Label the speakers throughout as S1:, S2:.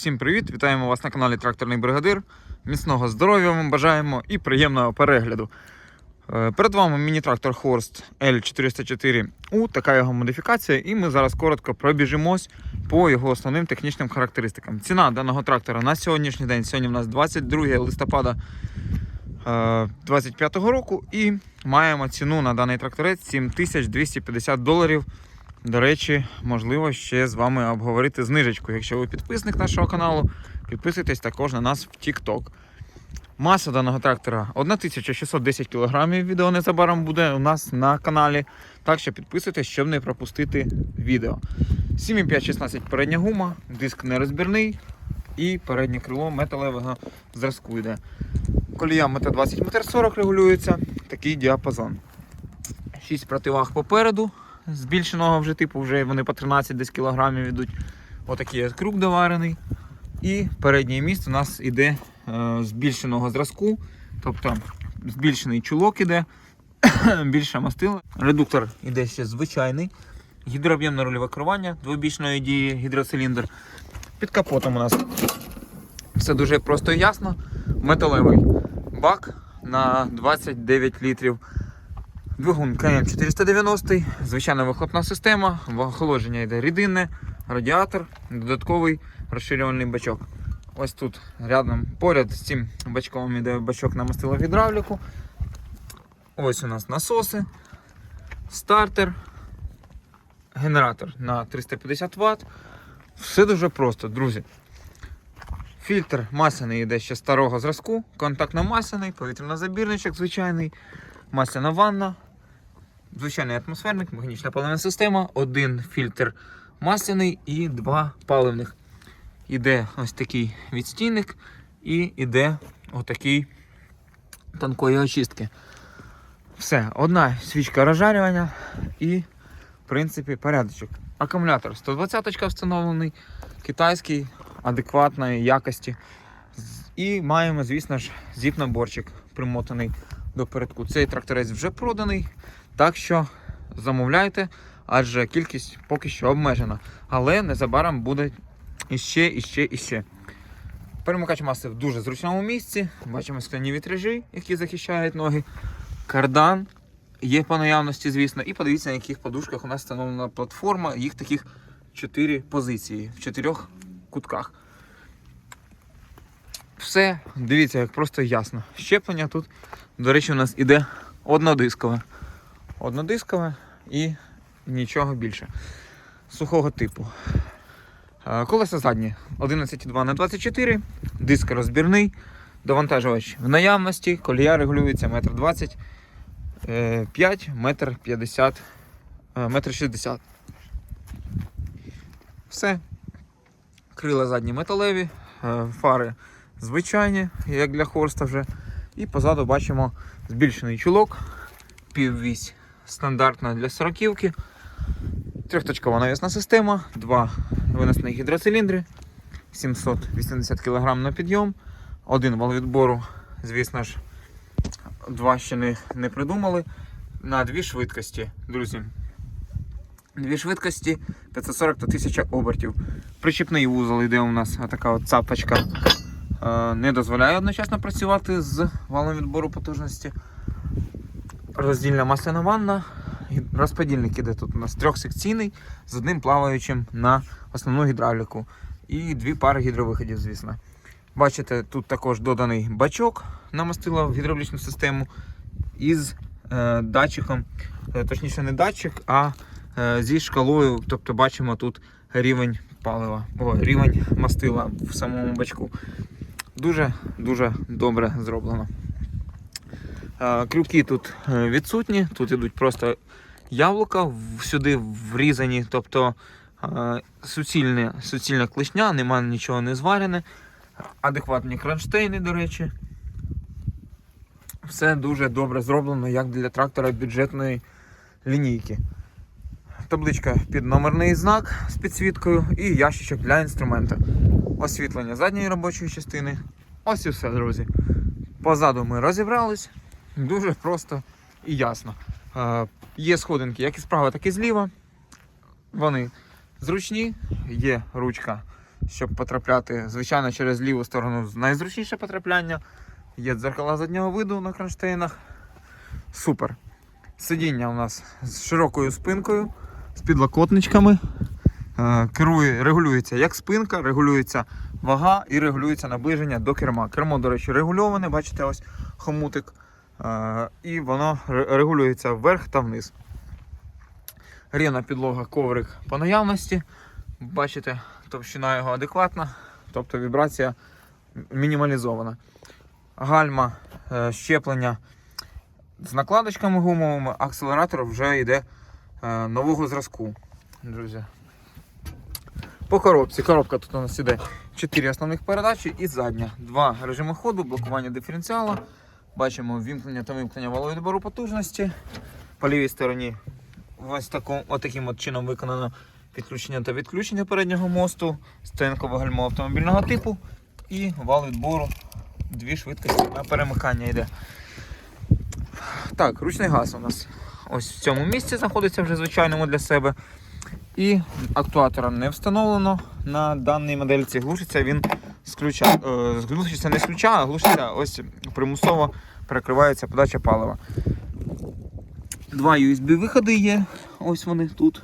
S1: Всім привіт! Вітаємо вас на каналі Тракторний Бригадир. Міцного здоров'я вам бажаємо і приємного перегляду. Е, Перед вами міні-трактор Horst L404U, така його модифікація, і ми зараз коротко пробіжимось по його основним технічним характеристикам. Ціна даного трактора на сьогоднішній день, сьогодні у нас 22 листопада 2025 року, і маємо ціну на даний тракторець 7250 доларів. До речі, можливо, ще з вами обговорити знижечку. Якщо ви підписник нашого каналу, підписуйтесь також на нас в TikTok. Маса даного трактора 1610 кг. Відео незабаром буде у нас на каналі. Так що підписуйтесь, щоб не пропустити відео. 7,5-16 передня гума, диск нерозбірний і переднє крило металевого зразку йде. Колія 1,20 м 40 регулюється, такий діапазон. 6 противаг попереду, збільшеного вже типу, вже вони по 13 десь кілограмів йдуть. Отакий от круг доварений. І переднє місце у нас іде е, збільшеного зразку, тобто збільшений чулок іде, більше мастила. Редуктор іде ще звичайний. Гідрооб'ємне рульове керування двобічної дії гідроциліндр. Під капотом у нас все дуже просто і ясно. Металевий бак на 29 літрів. Двигун КМ 490, звичайна вихлопна система, охолодження йде рідинне, радіатор, додатковий розширювальний бачок. Ось тут рядом поряд з цим бачком йде бачок на мастилогідравліку. Ось у нас насоси, стартер, генератор на 350 Вт. Все дуже просто, друзі. Фільтр масляний йде ще старого зразку, контактно масляний, повітряно-забірничок звичайний, масляна ванна, звичайний атмосферник, механічна паливна система, один фільтр масляний і два паливних. Іде ось такий відстійник і іде отакий тонкої очистки. Все, одна свічка розжарювання і, в принципі, порядочок. Акумулятор 120 встановлений, китайський, адекватної якості. І маємо, звісно ж, зіп-наборчик примотаний до передку. Цей тракторець вже проданий, так що замовляйте, адже кількість поки що обмежена. Але незабаром буде іще, іще, іще. Перемикач маси в дуже зручному місці. Бачимо скляні вітражі, які захищають ноги. Кардан є по наявності, звісно. І подивіться, на яких подушках у нас встановлена платформа. Їх таких 4 позиції в чотирьох кутках. Все, дивіться, як просто ясно. Щеплення тут, до речі, у нас іде однодискове. Однодискове і нічого більше. Сухого типу. Е, Колеса задні 11,2 на 24 диск розбірний, довантажувач в наявності, колія регулюється 1,20 м, 5 метр 50 е, метр 60. Все. Крила задні металеві, е, фари звичайні, як для хорста вже. І позаду бачимо збільшений чулок, піввісь стандартна для сороківки. Трьохточкова навісна система, два виносних гідроциліндри, 780 кг на підйом, один вал відбору, звісно ж, два ще не, не придумали. На дві швидкості, друзі. Дві швидкості 540 та 1000 обертів. Причіпний вузол йде у нас така от цапочка. Е, Не дозволяє одночасно працювати з валом відбору потужності. Роздільна масляна ванна. Розподільник іде тут у нас трьохсекційний з одним плаваючим на основну гідравліку. І дві пари гідровиходів, звісно. Бачите, тут також доданий бачок на мастило в гідравлічну систему із е, датчиком, е, точніше не датчик, а е, зі шкалою. Тобто бачимо тут рівень палива, о, рівень мастила в самому бачку. Дуже дуже добре зроблено. Крюки тут е, відсутні, тут ідуть просто яблука сюди врізані, тобто суцільне, суцільна клешня, немає нічого не зварене. Адекватні кронштейни, до речі. Все дуже добре зроблено, як для трактора бюджетної лінійки. Табличка під номерний знак з підсвіткою і ящичок для інструменту. Освітлення задньої робочої частини. Ось і все, друзі. Позаду ми розібрались. Дуже просто і ясно. Е, Є сходинки як і справа, так і зліва. Вони зручні, є ручка щоб потрапляти, звичайно, через ліву сторону найзручніше потрапляння. Є дзеркала заднього виду на кронштейнах. Супер. Сидіння у нас з широкою спинкою, з підлокотничками. Е, Керує, регулюється як спинка, регулюється вага і регулюється наближення до керма. Кермо, до речі, регульоване, бачите, ось хомутик. І воно регулюється вверх та вниз. Рівна підлога, коврик по наявності. Бачите, товщина його адекватна, тобто вібрація мінімалізована. Гальма, е, щеплення з накладочками гумовими, акселератор вже йде е, нового зразку. Друзі. По коробці. Коробка тут у нас іде 4 основних передачі і задня. Два режими ходу, блокування диференціала. Бачимо вімкнення та вимкнення валової відбору потужності. По лівій стороні ось таку, отаким от чином виконано підключення та відключення переднього мосту, стоянкове гальмо автомобільного типу і вал відбору. Дві швидкості на перемикання йде. Так, ручний газ у нас ось в цьому місці знаходиться вже звичайному для себе. І актуатора не встановлено на даній модельці. Глушиться він з. Е, не з ключа, а глушиться ось примусово перекривається подача палива. Два USB-виходи є. Ось вони тут.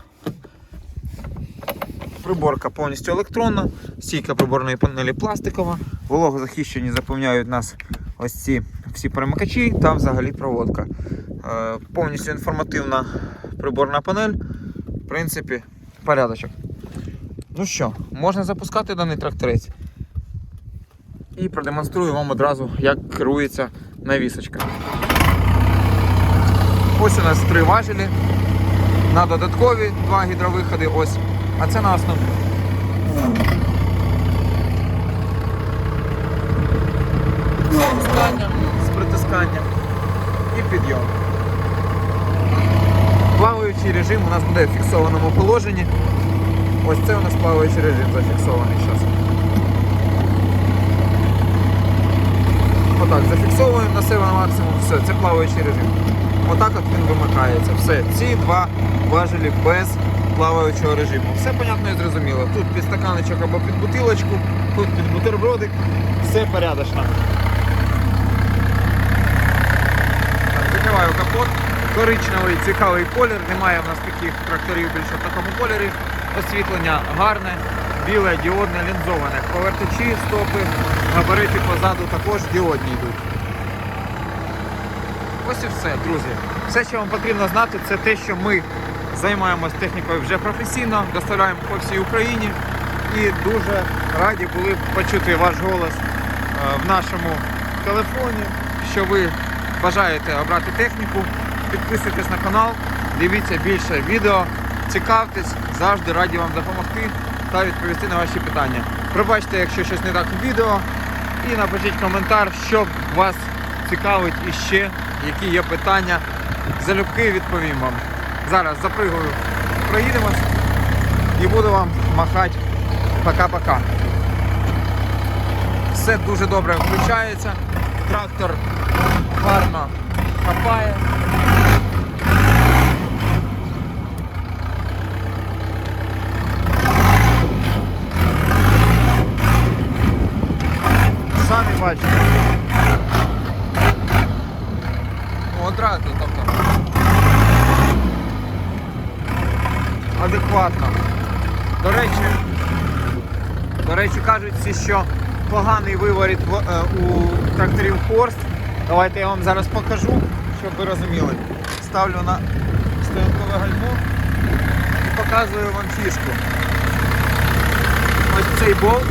S1: Приборка повністю електронна, стійка приборної панелі пластикова, вологозахищені заповняють нас ось ці всі перемикачі та взагалі проводка. Е, повністю інформативна приборна панель. В принципі, порядочок. Ну що, можна запускати даний тракторець. І продемонструю вам одразу, як керується навісочка. Ось у нас три важелі. На додаткові два гідровиходи, ось. А це на. Спускання з притисканням і підйом. Плаваючий режим у нас буде в фіксованому положенні. Ось це у нас плаваючий режим зафіксований зараз. Отак, зафіксовуємо на себе на максимум, все, це плаваючий режим. Отак от він вимикається. Все. Ці два важелі без плаваючого режиму. Все понятно і зрозуміло. Тут під стаканочок або під бутилочку, тут під бутербродик, все порядочно. Так, закриваю капот. Коричневий цікавий колір. Немає в нас таких тракторів більше в такому кольорі. Освітлення гарне, біле, діодне, лінзоване. Повертачі, стопи, габарити позаду також діодні йдуть. Ось і все, друзі. Все, що вам потрібно знати, це те, що ми займаємось технікою вже професійно, доставляємо по всій Україні і дуже раді були почути ваш голос е, в нашому телефоні, що ви бажаєте обрати техніку. Підписуйтесь на канал, дивіться більше відео, цікавтесь, завжди раді вам допомогти та відповісти на ваші питання. Пробачте, якщо щось не так у відео, і напишіть коментар, що вас цікавить і ще, які є питання. Залюбки відповім вам. Зараз запригую, проїдемось і буду вам махати пока-пока. Все дуже добре включається. Трактор гарно хапає. Самі бачите. Одразу, тобто. Адекватно. До речі, до речі, кажуть всі, що поганий виворіт е, у тракторів Хорст. Давайте я вам зараз покажу, щоб ви розуміли. Ставлю на стоянкове гальмо і показую вам фішку. Ось цей болт.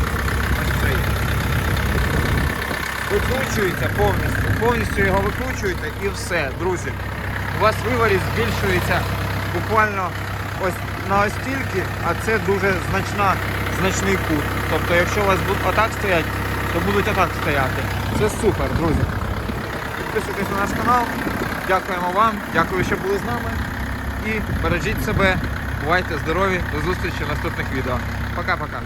S1: Викручується повністю. Повністю його викручуєте і все, друзі. У вас виворіт збільшується буквально ось на ось стільки, а це дуже значна, значний кут. Тобто, якщо у вас будуть отак стоять, то будуть отак стояти. Це супер, друзі. Підписуйтесь на наш канал. Дякуємо вам, дякую, що були з нами. І бережіть себе, бувайте здорові, до зустрічі в наступних відео. Пока-пока.